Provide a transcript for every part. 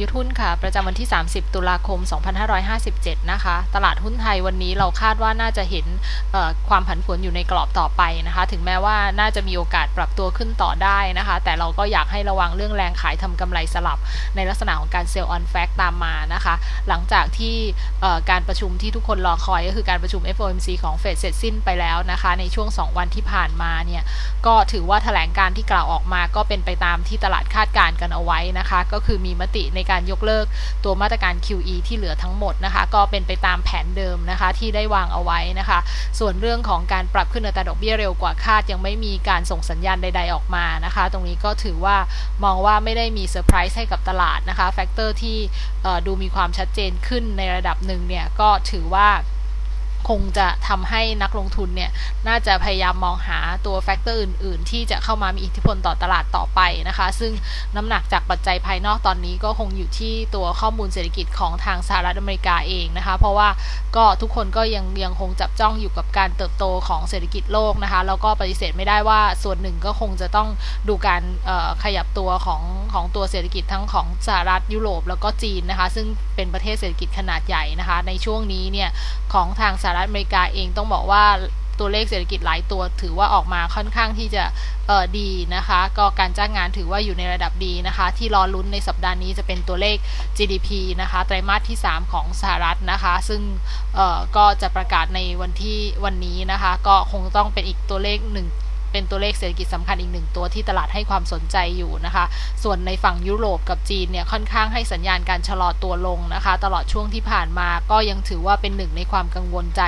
ยุทธหุ้นค่ะ ประจำวันที่ 30 ตุลาคม 2557 นะคะ ตลาดหุ้นไทยวันนี้เราคาดว่าน่าจะเห็นความผันผวนอยู่ในกรอบต่อไปนะคะ ถึงแม้ว่าน่าจะมีโอกาสปรับตัวขึ้นต่อได้นะคะ แต่เราก็อยากให้ระวังเรื่องแรงขายทำกำไรสลับ ในลักษณะของการเซลล์ออนแฟกตามมานะคะ หลังจากที่การประชุมที่ทุกคนรอคอยก็คือการประชุม FOMC ของเฟดเสร็จสิ้นไปแล้วนะคะ ในช่วง 2 วันที่ผ่านมาเนี่ย ก็ถือว่าแถลงการที่กล่าวออกมาก็เป็นไปตามที่ตลาดคาดการณ์กันเอาไว้นะคะ ก็คือมีมติในการยกเลิกตัวมาตรการ QE ที่เหลือทั้งหมดนะคะ ก็เป็นไปตามแผนเดิมนะคะที่ได้วางเอาไว้นะคะ ส่วนเรื่องของการปรับขึ้นอัตราดอกเบี้ยเร็วกว่าคาดยังไม่มีการส่งสัญญาณใด ๆออกมานะคะ ตรงนี้ก็ถือว่ามองว่าไม่ได้มีเซอร์ไพรส์ให้กับตลาดนะคะแฟกเตอร์ที่ดูมีความชัดเจนขึ้นในระดับหนึ่งเนี่ยก็ถือว่า คงจะทำให้นักลงทุนเนี่ย น่าจะพยายามมองหาตัวแฟกเตอร์อื่น ๆ ที่จะเข้ามามีอิทธิพลต่อตลาดต่อไปนะคะ ซึ่งน้ำหนักจากปัจจัยภายนอกตอนนี้ก็คงอยู่ที่ตัวข้อมูลเศรษฐกิจของทางสหรัฐอเมริกาเองนะคะ เพราะว่าก็ทุกคนก็ยังยังคงจับจ้องอยู่กับการเติบโตของเศรษฐกิจโลกนะคะ แล้วก็ปฏิเสธไม่ได้ว่าส่วนหนึ่งก็คงจะต้องดูการขยับตัวของของตัวเศรษฐกิจทั้งของสหรัฐยุโรปแล้วก็จีนนะคะ ซึ่งเป็นประเทศเศรษฐกิจขนาดใหญ่นะคะ ในช่วงนี้เนี่ยของทางสหรัฐอเมริกาเองต้องบอกว่าตัวเลขเศรษฐกิจหลายตัวถือว่าออกมาค่อนข้างที่จะเออดีนะคะ ก็การจ้างงานถือว่าอยู่ในระดับดีนะคะ ที่รอลุ้นในสัปดาห์นี้จะเป็นตัวเลข GDP นะคะไตรมาสที่ 3 ของสหรัฐนะคะ ซึ่งเออก็จะประกาศในวันที่วันนี้นะคะ ก็คงต้องเป็นอีกตัวเลขหนึ่ง เป็นตัวเลขเศรษฐกิจสำคัญอีกหนึ่งตัวที่ตลาดให้ความสนใจอยู่นะคะ ส่วนในฝั่งยุโรปกับจีนเนี่ยค่อนข้างให้สัญญาณการชะลอตัวลงนะคะ ตลอดช่วงที่ผ่านมาก็ยังถือว่าเป็นหนึ่งในความกังวลใจ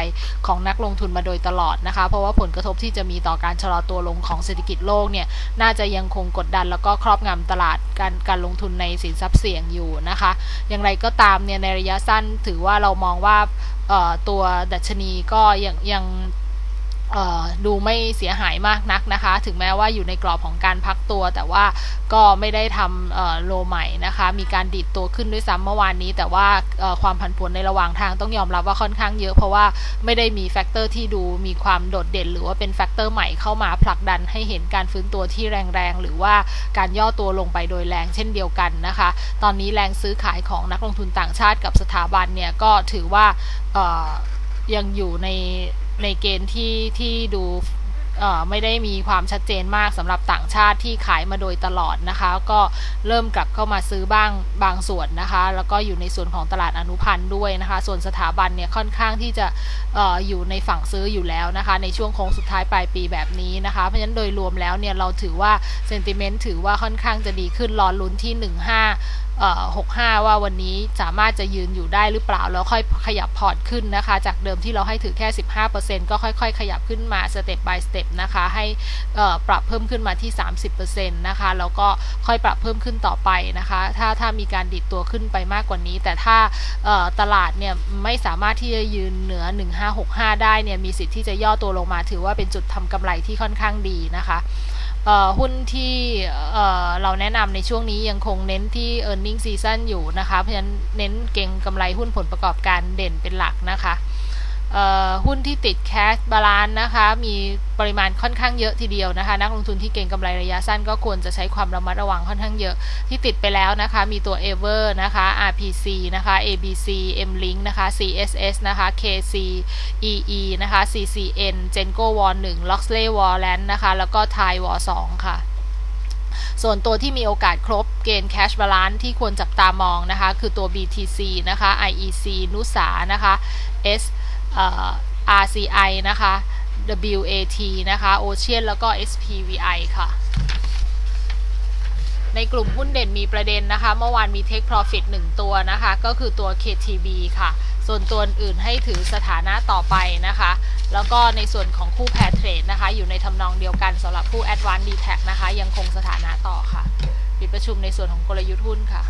ของนักลงทุนมาโดยตลอดนะคะ เพราะว่าผลกระทบที่จะมีต่อการชะลอตัวลงของเศรษฐกิจโลกเนี่ยน่าจะยังคงกดดันแล้วก็ครอบงำตลาดการการลงทุนในสินทรัพย์เสี่ยงอยู่นะคะ อย่างไรก็ตามเนี่ยในระยะสั้นถือว่าเรามองว่าตัวดัชนีก็ยังยัง ดูไม่เสียหายมากนักนะคะ ถึงแม้ว่าอยู่ในกรอบของการพักตัว แต่ว่าก็ไม่ได้ทำโลใหม่นะคะ มีการดีดตัวขึ้นด้วยซ้ำเมื่อวานนี้ แต่ว่าความผันผวนในระหว่างทางต้องยอมรับว่าค่อนข้างเยอะ เพราะว่าไม่ได้มีแฟกเตอร์ที่ดูมีความโดดเด่น หรือว่าเป็นแฟกเตอร์ใหม่เข้ามาผลักดันให้เห็นการฟื้นตัวที่แรงๆ หรือว่าการย่อตัวลงไปโดยแรงเช่นเดียวกันนะคะ ตอนนี้แรงซื้อขายของนักลงทุนต่างชาติกับสถาบันเนี่ยก็ถือว่ายังอยู่ใน ในเกณฑ์ที่ที่ดูไม่ได้มีความชัดเจนมากสำหรับต่างชาติที่ขายมาโดยตลอดนะคะ ก็เริ่มกลับเข้ามาซื้อบ้างบางส่วนนะคะ แล้วก็อยู่ในส่วนของตลาดอนุพันธ์ด้วยนะคะ ส่วนสถาบันเนี่ยค่อนข้างที่จะอออยู่ในฝั่งซื้ออยู่แล้วนะคะ ในช่วงโค้งสุดท้ายปลายปีแบบนี้นะคะ เพราะฉะนั้นโดยรวมแล้วเนี่ยเราถือว่าเซนติเมนต์ถือว่าค่อนข้างจะดีขึ้นรอลุ้นที่ 15 65 ว่าวันนี้สามารถจะยืนอยู่ได้หรือเปล่า แล้วค่อยขยับพอร์ตขึ้นนะคะ จากเดิมที่เราให้ถือแค่ 15%ก็ค่อยๆ ขยับขึ้นมาสเต็ป by สเต็ปนะคะ ให้ปรับเพิ่มขึ้นมาที่ 30%นะคะ แล้วก็ค่อยปรับเพิ่มขึ้นต่อไปนะคะ ถ้าถ้ามีการดิดตัวขึ้นไปมากกว่านี้ แต่ถ้าตลาดเนี่ยไม่สามารถที่จะยืนเหนือ 1565 ได้เนี่ย มีสิทธิ์ที่จะย่อตัวลงมา ถือว่าเป็นจุดทำกำไรที่ค่อนข้างดีนะคะ หุ้นที่เเราแนะนำในช่วงนี้ยังคงเน้นที่ e a r n i n g season อยู่นะคะ เพราะฉะนั้นเน้นเก่งกำไรหุ้นผลประกอบการเด่นเป็นหลักนะคะ หุ้นที่ติด cash balance นะคะ มีปริมาณค่อนข้างเยอะทีเดียวนะคะ นักลงทุนที่เก็งกำไรระยะสั้นก็ควรจะใช้ความระมัดระวังค่อนข้างเยอะที่ติดไปแล้วนะคะ มีตัว Ever นะคะ RPC นะคะ ABC M-Link นะคะ CSS นะคะ KC EE นะคะ CCN Genco War 1 Loxley Warland นะคะ แล้วก็ Thai War 2ค่ะส่วนตัวที่มีโอกาสครบเกณฑ์ cash balance ที่ควรจับตามองนะคะ คือตัว BTC นะคะ IEC นุสานะคะ S RCI นะคะ WAT นะคะ Ocean แล้วก็ SPVI ค่ะ ในกลุ่มหุ้นเด่นมีประเด็นนะคะ เมื่อวานมี Take Profit 1 ตัวนะคะ ก็คือตัว KTB ค่ะ ส่วนตัวอื่นให้ถือสถานะต่อไปนะคะ แล้วก็ในส่วนของคู่แพรเทรดนะคะ อยู่ในทำนองเดียวกันสำหรับผู้ Advanced d t a c นะคะ ยังคงสถานะต่อค่ะ ปิดประชุมในส่วนของกลยุทธ์หุ้นค่ะ